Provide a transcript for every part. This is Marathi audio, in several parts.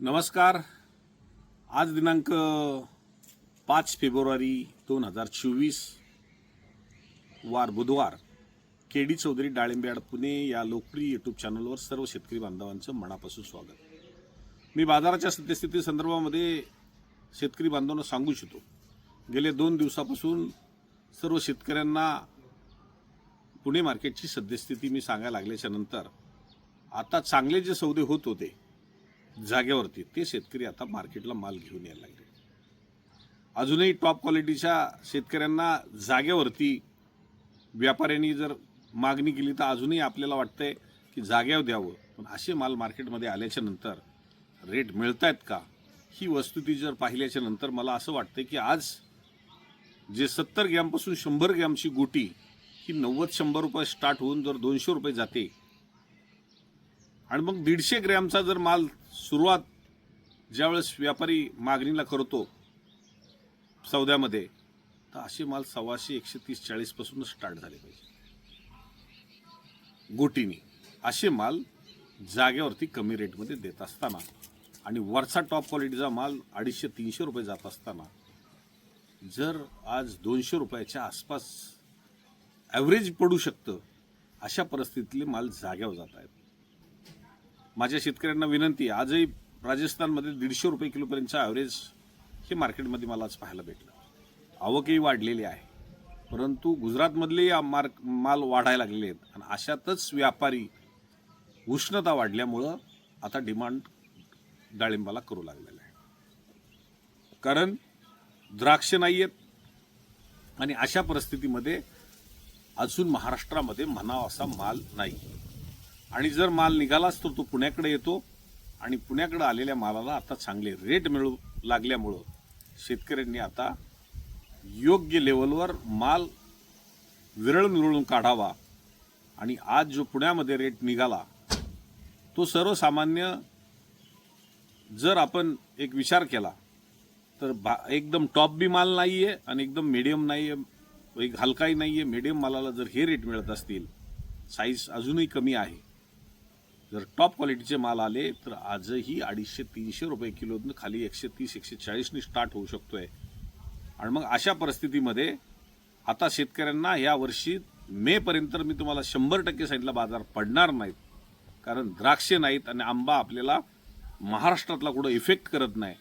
नमस्कार. आज दिनांक पाच फेब्रुवारी दोन हजार चोवीस वार बुधवार. के डी चौधरी डाळिंबेड पुणे या लोकप्रिय यूट्यूब चॅनलवर सर्व शेतकरी बांधवांचं मनापासून स्वागत. मी बाजाराच्या सद्यस्थिती संदर्भामध्ये शेतकरी बांधवांना सांगू इच्छितो. गेले दोन दिवसापासून सर्व शेतकऱ्यांना पुणे मार्केटची सद्यस्थिती मी सांगायला लागल्याच्या नंतर आता चांगले जे सौदे होत होते जागेवरती ते शेतकरी आता मार्केटला माल घेऊन यायला लागले. अजूनही टॉप क्वालिटीच्या शेतकऱ्यांना जागेवरती व्यापाऱ्यांनी जर मागणी केली तर अजूनही आपल्याला वाटतंय की जाग्यावर द्यावं. पण असे माल मार्केटमध्ये आल्याच्यानंतर रेट मिळत आहेत का? ही वस्तुती जर पाहिल्याच्या नंतर मला असं वाटतं की आज जे सत्तर ग्रॅमपासून शंभर ग्रॅमची गोटी ही नव्वद शंभर रुपये स्टार्ट होऊन जर दोनशे रुपये जाते. आणि मग दीडशे ग्रॅमचा जर माल सुरुवात ज्यावेळेस व्यापारी मागणीला करतो सौद्यामध्ये तर असे माल सव्वाशे एकशे तीस चाळीसपासूनच स्टार्ट झाले पाहिजे. गोटीनी असे माल जागेवरती कमी रेटमध्ये देत असताना आणि वरचा टॉप क्वालिटीचा माल अडीचशे तीनशे रुपये जात असताना जर आज दोनशे रुपयाच्या आसपास ॲव्हरेज पडू शकतं अशा परिस्थितीतले माल जाग्यावर जात आहेत. माझ्या शेतकऱ्यांना विनंती आजही राजस्थानमध्ये दीडशे रुपये किलोपर्यंतचा ॲव्हरेज हे मार्केटमध्ये मला आज पाहायला भेटलं. आवकही वाढलेली आहे. परंतु गुजरातमधले या मार्क माल वाढायला लागले आहेत आणि अशातच व्यापारी उष्णता वाढल्यामुळं आता डिमांड डाळिंबाला करू लागलेला आहे. कारण द्राक्ष नाही आहेत आणि अशा परिस्थितीमध्ये अजून महाराष्ट्रामध्ये म्हणावा असा माल नाही. आणि जर माल निघालाच तर तो पुण्याकडे येतो आणि पुण्याकडे आलेल्या मालाला आता चांगले रेट मिळू लागल्यामुळं शेतकऱ्यांनी आता योग्य लेवलवर माल विरळ मिळवून काढावा आणि आज जो पुण्यामध्ये रेट निघाला तो सर्वसामान्य जर आपण एक विचार केला तर बा एकदम टॉप बी माल नाही आहे आणि एकदम मिडियम नाही आहे एक हलकाही नाही आहे मिडियम मालाला जर हे रेट मिळत असतील साईज अजूनही कमी आहे. जर टॉप क्वालिटीचे माल आले तर आजही अडीचशे तीनशे रुपये किलोतून खाली एकशे तीस एकशे चाळीसनी स्टार्ट होऊ शकतोय. आणि मग अशा परिस्थितीमध्ये आता शेतकऱ्यांना या वर्षी मे पर्यंत मी तुम्हाला शंभर टक्के सांगितलं बाजार पडणार नाहीत. कारण द्राक्षे नाहीत आणि आंबा आपल्याला महाराष्ट्रातला कुठं इफेक्ट करत नाही.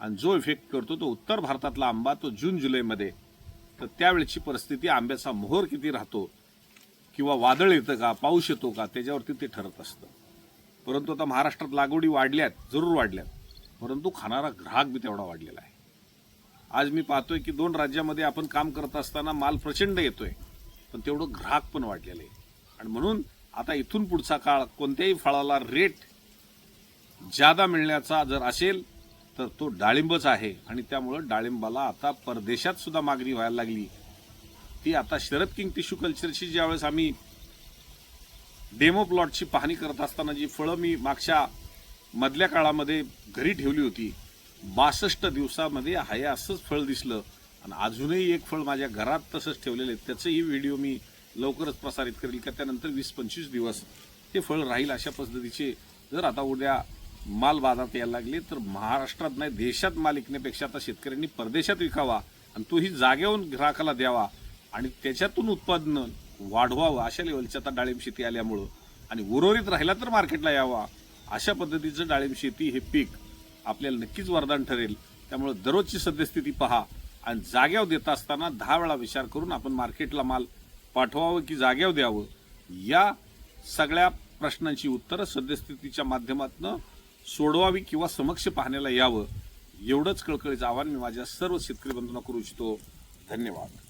आणि जो इफेक्ट करतो तो उत्तर भारतातला आंबा तो जून जुलैमध्ये. तर त्यावेळची परिस्थिती आंब्याचा मोहर किती राहतो किंवा वादळ येतं का पाऊस येतो का त्याच्यावरती ते ठरत असतं. परंतु आता महाराष्ट्रात लागवडी वाढल्यात जरूर वाढल्यात. परंतु खाणारा ग्राहक बी तेवढा वाढलेला आहे. आज मी पाहतोय की दोन राज्यामध्ये आपण काम करत असताना माल प्रचंड येतोय पण तेवढं ग्राहक पण वाढलेलं आहे. आणि म्हणून आता इथून पुढचा काळ कोणत्याही फळाला रेट जादा मिळण्याचा जर असेल तर तो डाळिंबच आहे. आणि त्यामुळं डाळिंबाला आता परदेशात सुद्धा मागणी व्हायला लागली. ती आता शरद किंग टिश्यू कल्चरची ज्यावेळेस आम्ही डेमो प्लॉटची पाहणी करत असताना जी फळं मी मागच्या मधल्या काळामध्ये घरी ठेवली होती बासष्ट दिवसामध्ये हाय असंच फळ दिसलं. आणि अजूनही एक फळ माझ्या घरात तसंच ठेवलेलं आहे. त्याचंही व्हिडिओ मी लवकरच प्रसारित करेल का त्यानंतर वीस पंचवीस दिवस ते फळ राहील अशा पद्धतीचे जर आता उद्या माल बाजारात यायला लागले तर महाराष्ट्रात नाही देशात माल विकण्यापेक्षा आता शेतकऱ्यांनी परदेशात विकावा आणि तोही जागेवरून ग्राहकाला द्यावा आणि त्याच्यातून उत्पादन वाढवावं अशा लेवलची आता डाळिंब शेती आल्यामुळं. आणि उर्वरित राहिला तर मार्केटला यावा. अशा पद्धतीचं डाळिंब शेती हे पीक आपल्याला नक्कीच वरदान ठरेल. त्यामुळे दररोजची सद्यस्थिती पहा आणि जाग्यावर देत असताना दहा वेळा विचार करून आपण मार्केटला माल पाठवावं की जाग्यावर द्यावं? या सगळ्या प्रश्नांची उत्तरं सद्यस्थितीच्या माध्यमातून सोडवावी किंवा समक्ष पाहण्याला यावं. एवढंच कळकळीचं आव्हान मी माझ्या सर्व शेतकरी बंधूंना करू इच्छितो. धन्यवाद.